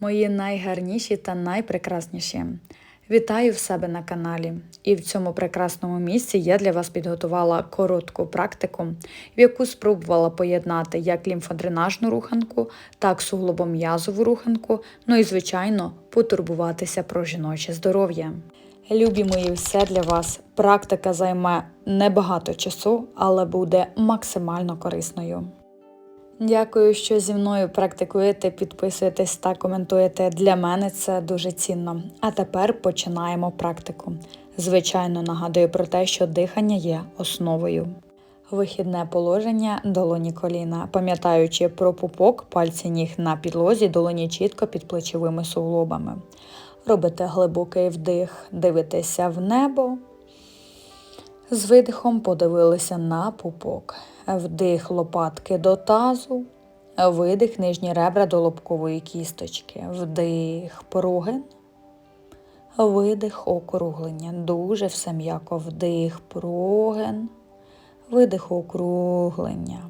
Мої найгарніші та найпрекрасніші. Вітаю в себе на каналі. І в цьому прекрасному місці я для вас підготувала коротку практику, в яку спробувала поєднати як лімфодренажну руханку, так суглобом'язову руханку, ну і, звичайно, потурбуватися про жіноче здоров'я. Любі мої, все для вас. Практика займе небагато часу, але буде максимально корисною. Дякую, що зі мною практикуєте, підписуєтесь та коментуєте. Для мене це дуже цінно. А тепер починаємо практику. Звичайно, нагадую про те, що дихання є основою. Вихідне положення долоні коліна. Пам'ятаючи про пупок, пальці ніг на підлозі, долоні чітко під плечовими суглобами. Робите глибокий вдих, дивитеся в небо. З видихом подивилися на пупок. Вдих лопатки до тазу, видих нижні ребра до лобкової кісточки. Вдих прогин, видих округлення. Дуже все м'яко. Вдих прогин, видих округлення.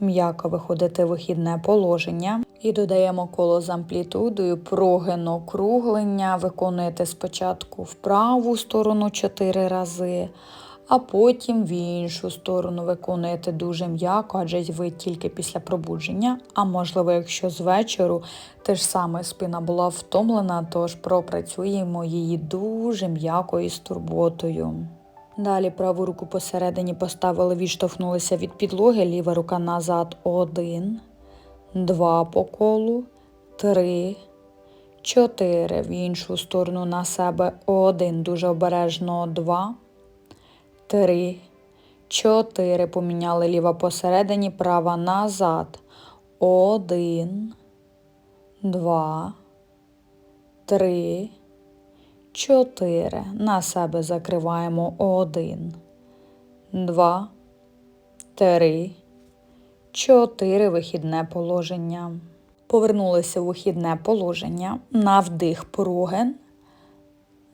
М'яко виходите в вихідне положення і додаємо коло з амплітудою, прогин округлення. Виконуєте спочатку в праву сторону 4 рази, а потім в іншу сторону виконуєте дуже м'яко, адже ви тільки після пробудження. А можливо, якщо з вечору теж саме спина була втомлена, тож пропрацюємо її дуже м'яко і з турботою. Далі праву руку посередині поставили, відштовхнулися від підлоги, ліва рука назад. Один, два по колу, три, чотири. В іншу сторону на себе. Один. Дуже обережно. Два, три, чотири. Поміняли ліва посередині, права назад. Один, два, три. Чотири. На себе закриваємо один, два, три, чотири. Вихідне положення. Повернулися в вихідне положення. На вдих прогин.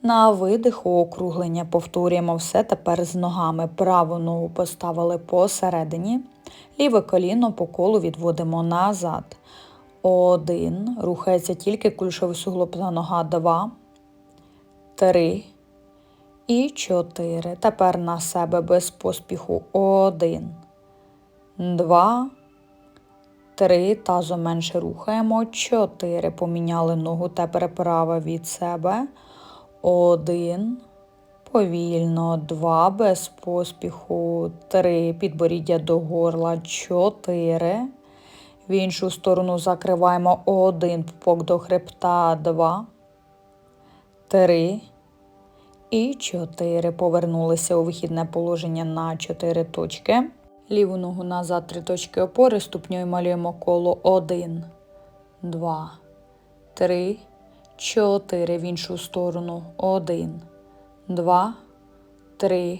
На видих округлення. Повторюємо все тепер з ногами. Праву ногу поставили посередині. Ліве коліно по колу відводимо назад. Один. Рухається тільки кульшовий суглоб нога. Два три і чотири. Тепер на себе без поспіху. Один, два, три. Тазом менше рухаємо. Чотири. Поміняли ногу. Тепер права від себе. Один. Повільно. Два. Без поспіху. Три. Підборіддя до горла. Чотири. В іншу сторону закриваємо один пупок до хребта. Два три і чотири. Повернулися у вихідне положення на чотири точки. Ліву ногу назад, три точки опори. Ступньою малюємо коло один, два, три, чотири. В іншу сторону. Один, два, три,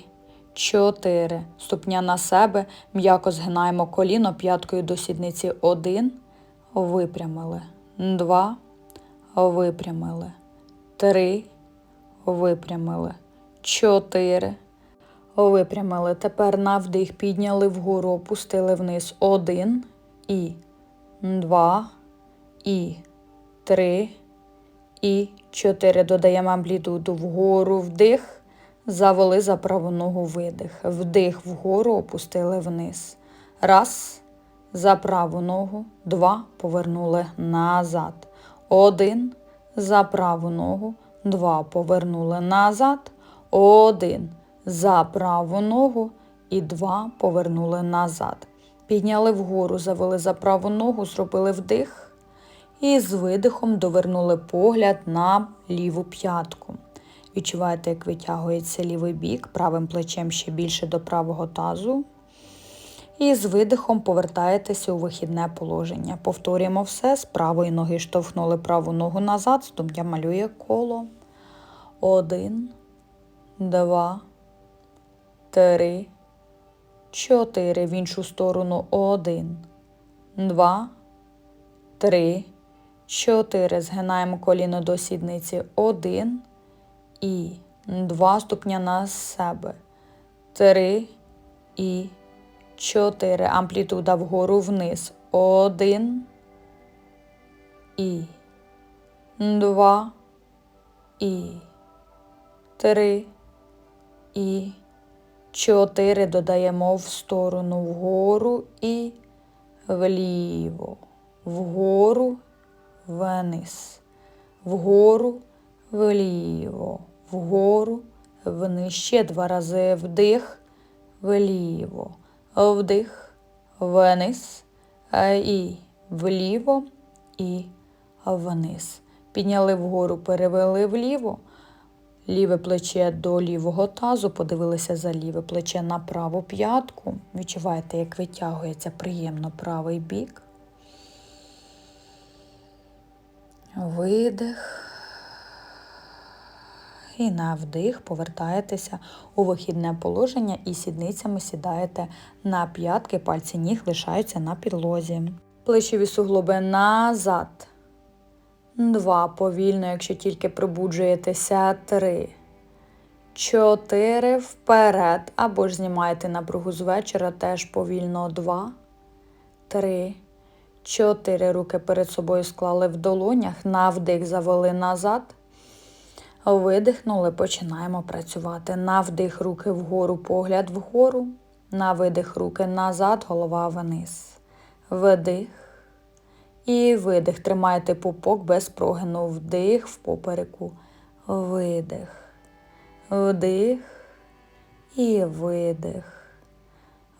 чотири. Ступня на себе. М'яко згинаємо коліно п'яткою до сідниці. Один. Випрямили. Два. Випрямили три, випрямили, чотири. Випрямили. Тепер на вдих підняли вгору, опустили вниз. Один і два, і три, і чотири. Додаємо амплітуду вгору вдих, завели за праву ногу видих. Вдих вгору, опустили вниз. Раз. За праву ногу. Два. Повернули назад. Один за праву ногу, два повернули назад, один за праву ногу і два повернули назад. Підняли вгору, завели за праву ногу, зробили вдих і з видихом довернули погляд на ліву п'ятку. Відчуваєте, як витягується лівий бік, правим плечем ще більше до правого тазу. І з видихом повертаєтеся у вихідне положення. Повторюємо все. З правої ноги штовхнули праву ногу назад, ступня малює коло. Один, два, три, чотири. В іншу сторону. Один, два, три, чотири. Згинаємо коліно до сідниці. Один і два ступня на себе. Три і чотири. Амплітуда вгору вниз. Один. І два і три і чотири додаємо в сторону вгору і вліво, вгору, вниз, вгору, вліво, вгору, вниз. Ще два рази вдих, вліво, вдих, вниз, і вліво і вниз. Підняли вгору, перевели вліво. Ліве плече до лівого тазу, подивилися за ліве плече на праву п'ятку. Відчуваєте, як витягується приємно правий бік. Видих. І на вдих повертаєтеся у вихідне положення і сідницями сідаєте на п'ятки, пальці ніг лишаються на підлозі. Плечові суглоби назад. Два. Повільно, якщо тільки пробуджуєтеся. Три. Чотири. Вперед. Або ж знімаєте напругу з вечора. Теж повільно. Два. Три. Чотири. Руки перед собою склали в долонях. На вдих завели назад. Видихнули. Починаємо працювати. На вдих руки вгору, погляд вгору. На видих руки назад, голова вниз. Вдих. І видих. Тримайте пупок без прогину. Вдих в попереку. Видих. Вдих. І видих.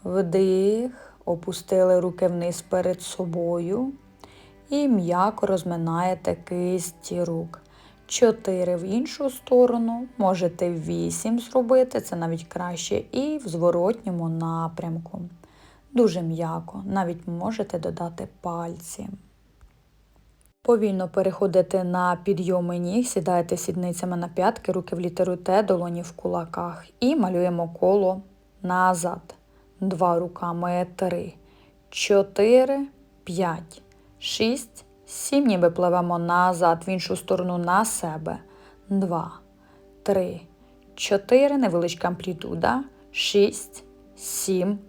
Вдих. Опустили руки вниз перед собою. І м'яко розминаєте кисті рук. Чотири в іншу сторону. Можете вісім зробити, це навіть краще. І в зворотньому напрямку. Дуже м'яко. Навіть можете додати пальці. Повільно переходите на підйоми ніг, сідаєте сідницями на п'ятки, руки в літеру Т, долоні в кулаках. І малюємо коло назад. Два руками, три, чотири, п'ять, шість, сім. Ніби пливемо назад, в іншу сторону на себе. Два, три, чотири. Невеличка амплітуда. Шість, сім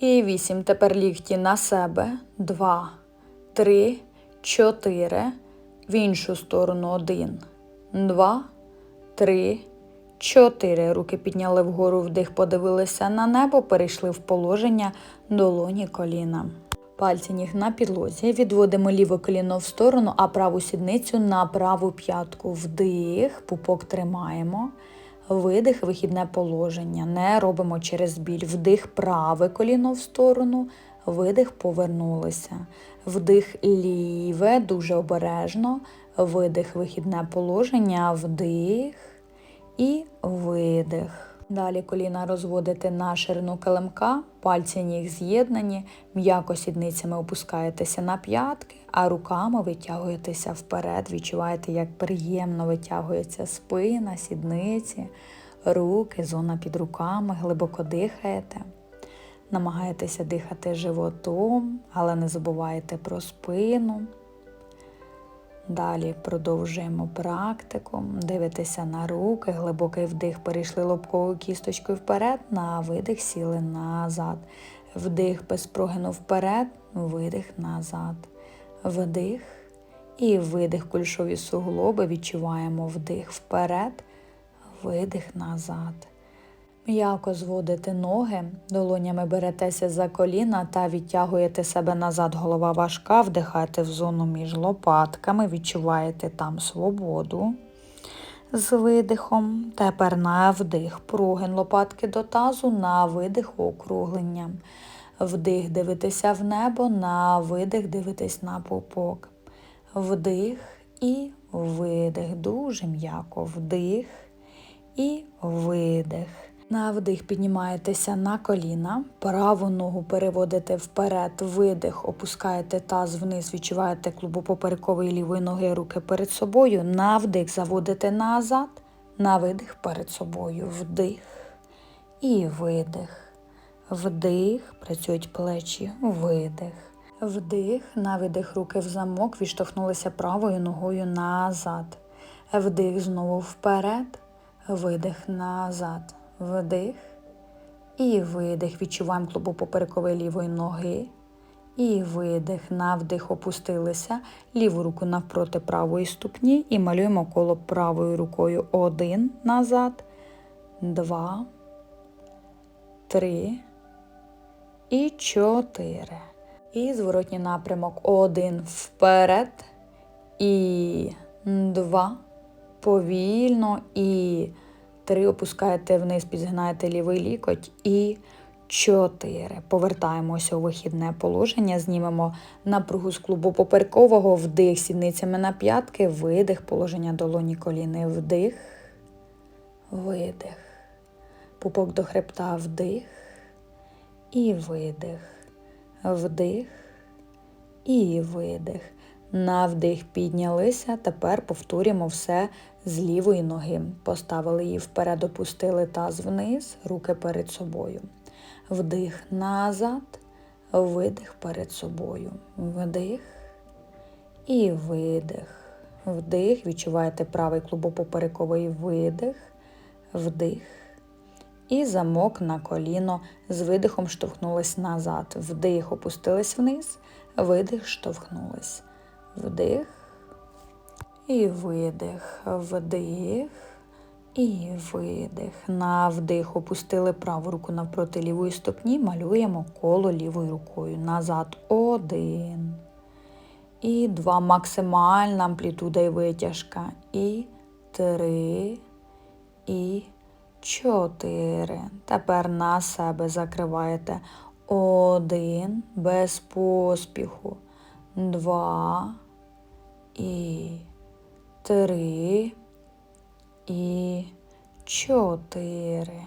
і вісім. Тепер лікті на себе. Два, три. Чотири. В іншу сторону один, два, три, чотири. Руки підняли вгору вдих, подивилися на небо, перейшли в положення долоні коліна. Пальці ніг на підлозі. Відводимо ліве коліно в сторону, а праву сідницю на праву п'ятку. Вдих, пупок тримаємо. Видих, вихідне положення. Не робимо через біль. Вдих, праве коліно в сторону. Видих, повернулися. Вдих ліве, дуже обережно. Видих, вихідне положення, вдих і видих. Далі коліна розводите на ширину килимка, пальці ніг з'єднані, м'яко сідницями опускаєтеся на п'ятки, а руками витягуєтеся вперед. Відчуваєте, як приємно витягується спина, сідниці, руки, зона під руками, глибоко дихаєте. Намагаєтеся дихати животом, але не забувайте про спину. Далі продовжуємо практику. Дивитеся на руки, глибокий вдих, перейшли лобковою кісточкою вперед, на видих сіли назад. Вдих без прогину вперед, видих назад. Вдих і видих кульшові суглоби. Відчуваємо вдих вперед, видих назад. М'яко зводите ноги, долонями беретеся за коліна та відтягуєте себе назад. Голова важка, вдихаєте в зону між лопатками, відчуваєте там свободу з видихом. Тепер на вдих. Прогин лопатки до тазу, на видих округлення. Вдих дивитеся в небо, на видих дивитесь на пупок. Вдих і видих. Дуже м'яко. Вдих і видих. На вдих піднімаєтеся на коліна, праву ногу переводите вперед, видих, опускаєте таз вниз, відчуваєте клубопоперекової лівої ноги, руки перед собою. На вдих заводите назад, на видих перед собою. Вдих і видих. Вдих, працюють плечі, видих. Вдих, на видих руки в замок, відштовхнулися правою ногою назад. Вдих знову вперед, видих назад. Вдих і видих. Відчуваємо клубу поперекової лівої ноги. І видих. На вдих опустилися. Ліву руку навпроти правої ступні і малюємо коло правою рукою. Один назад, два, три і чотири. І зворотній напрямок. Один вперед. І два. Повільно. І три. Опускаєте вниз, підгинаєте лівий лікоть. І чотири. Повертаємося у вихідне положення. Знімемо напругу з клубу поперекового. Вдих сідницями на п'ятки. Видих. Положення долоні коліни. Вдих. Видих. Пупок до хребта. Вдих. І видих. Вдих і видих. На вдих піднялися. Тепер повторюємо все з лівої ноги. Поставили її вперед, опустили таз вниз, руки перед собою. Вдих назад, видих перед собою. Вдих і видих. Вдих. Відчуваєте правий клубопоперековий видих. Вдих. І замок на коліно з видихом штовхнулись назад. Вдих, опустились вниз, видих, штовхнулись. Вдих і видих, вдих і видих. На вдих опустили праву руку навпроти лівої ступні, малюємо коло лівою рукою. Назад один. І два. Максимальна амплітуда і витяжка. І три. І чотири. Тепер на себе закриваєте. Один без поспіху. Два. І три. І чотири.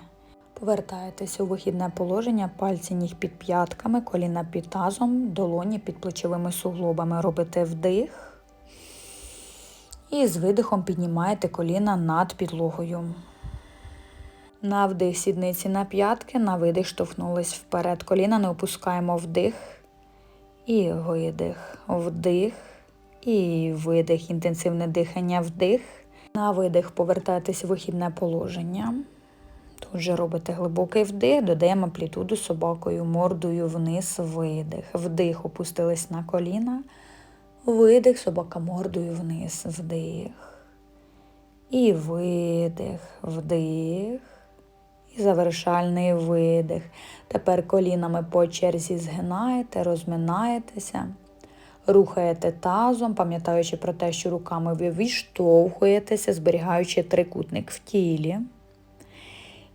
Повертаєтесь у вихідне положення, пальці ніг під п'ятками, коліна під тазом, долоні під плечовими суглобами. Робите вдих. І з видихом піднімаєте коліна над підлогою. На вдих сідниці на п'ятки, на видих штовхнулись вперед. Коліна не опускаємо вдих і видих, вдих і видих. Інтенсивне дихання вдих. На видих повертайтесь в вихідне положення. Тут же робите глибокий вдих, додаємо амплітуду собакою, мордою вниз, видих. Вдих, опустились на коліна. Видих, собака мордою вниз, вдих. І видих, вдих. І завершальний видих. Тепер колінами по черзі згинаєте, розминаєтеся, рухаєте тазом, пам'ятаючи про те, що руками ви відштовхуєтеся, зберігаючи трикутник в тілі.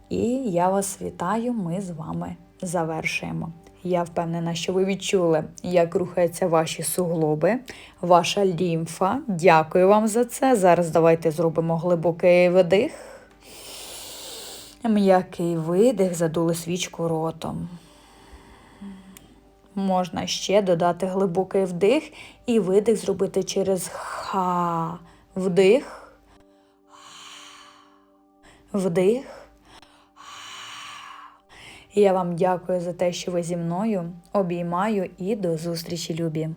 І я вас вітаю, ми з вами завершуємо. Я впевнена, що ви відчули, як рухаються ваші суглоби, ваша лімфа. Дякую вам за це. Зараз давайте зробимо глибокий видих. М'який видих, задули свічку ротом. Можна ще додати глибокий вдих і видих зробити через ха. Вдих. Вдих. Я вам дякую за те, що ви зі мною обіймаю і до зустрічі, любі!